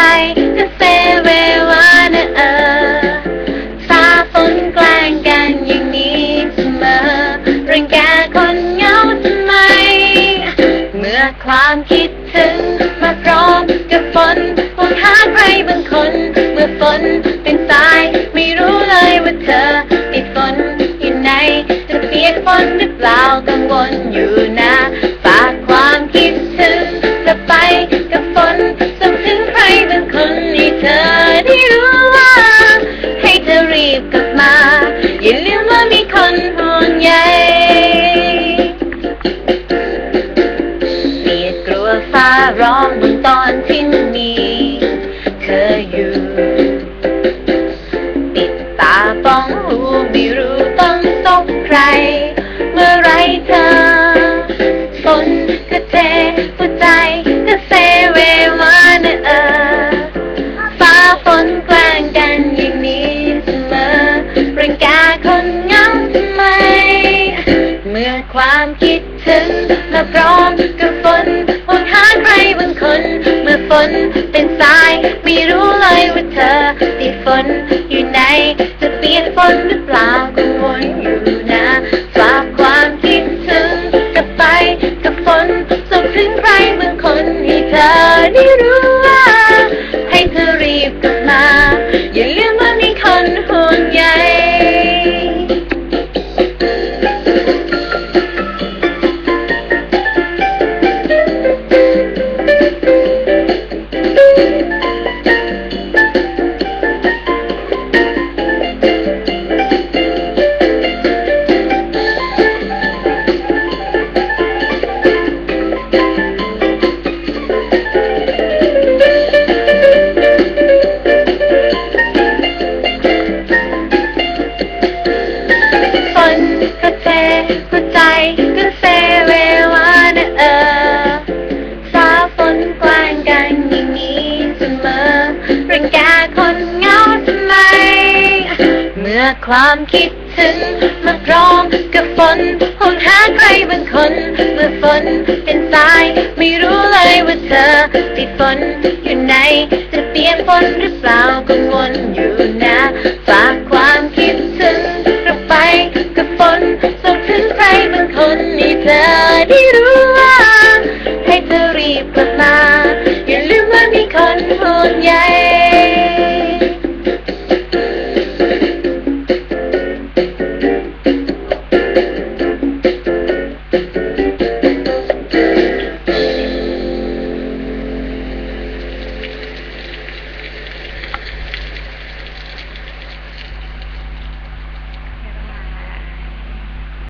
ใจถ้เซเววานะเออสาฝนแกล้งกันอย่างนี้เสมอรังแกคนเหงาทำไม เมื่อความคิดถึงมาพร้อมกับฝนหวงหาใครบางคน เมื่อฝนเป็นสาย ไม่รู้เลยว่าเธอติดฝนอยู่ไหนจะเปียกฝน คิดถึงมาพร้อมกับฝนหวังหาใครบางคน เมื่อฝนเป็นสาย ไม่รู้เลยว่าเธอติดฝนอยู่ไหนจะเปลี่ยนฝนหรืาความคิดถึงมากรอมกับฝนคงหาใครบางคน เมื่อฝนเป็นสาย ไม่รู้เลยว่าเธอติดฝนอยู่ไหน จะเตรียมฝนหรือเปล่ากังวลอยู่นะฝากความคิดถึงเราไปกับฝนส่งถึงใครบางคนให้เธอได้รู้ Thank you.